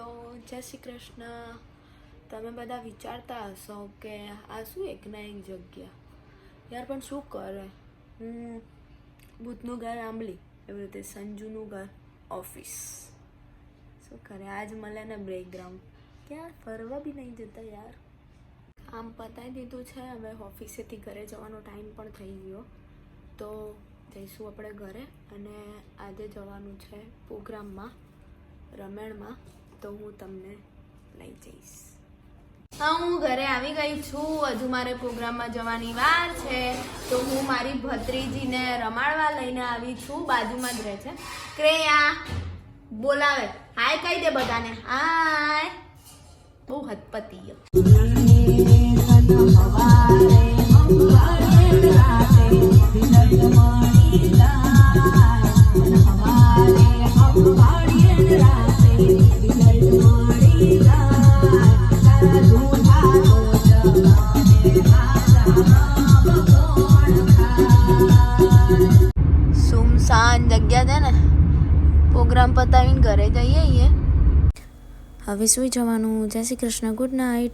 Hello જય શ્રી કૃષ્ણ. તમે બધા વિચારતા હશો કે આ શું એક ના એક જગ્યા? યાર, પણ શું કરે? હું બુધનું ઘર આંબલી, એવી રીતે સંજુનું ઘર, ઓફિસ. શું કરે? આજ મળે ને બ્રેકગ્રાઉન્ડ ક્યાં? ફરવા બી નહીં જતા યાર. આમ પતાવી દીધું છે, હવે ઓફિસેથી ઘરે જવાનો ટાઈમ પણ થઈ ગયો. તો જઈશું આપણે ઘરે અને આજે જવાનું છે પ્રોગ્રામમાં, રમેણમાં. તો હું તમને લઈ જઈશ. હા હું ઘરે આવી ગઈ છું. હજુ મારે પ્રોગ્રામમાં જવાની વાર છે. તો હું મારી ભત્રીજીને રમાડવા લઈને આવી છું. બાજુમાં જ રહે છે. ક્રેયા બોલાવે. હાય કહી દે બધાને. હાય. બહુ હતપતિ છે ને, પ્રોગ્રામ પતાવીને ઘરે જઈએ આવીએ હવે સુઈ જવાનું. જય શ્રી કૃષ્ણ. Good night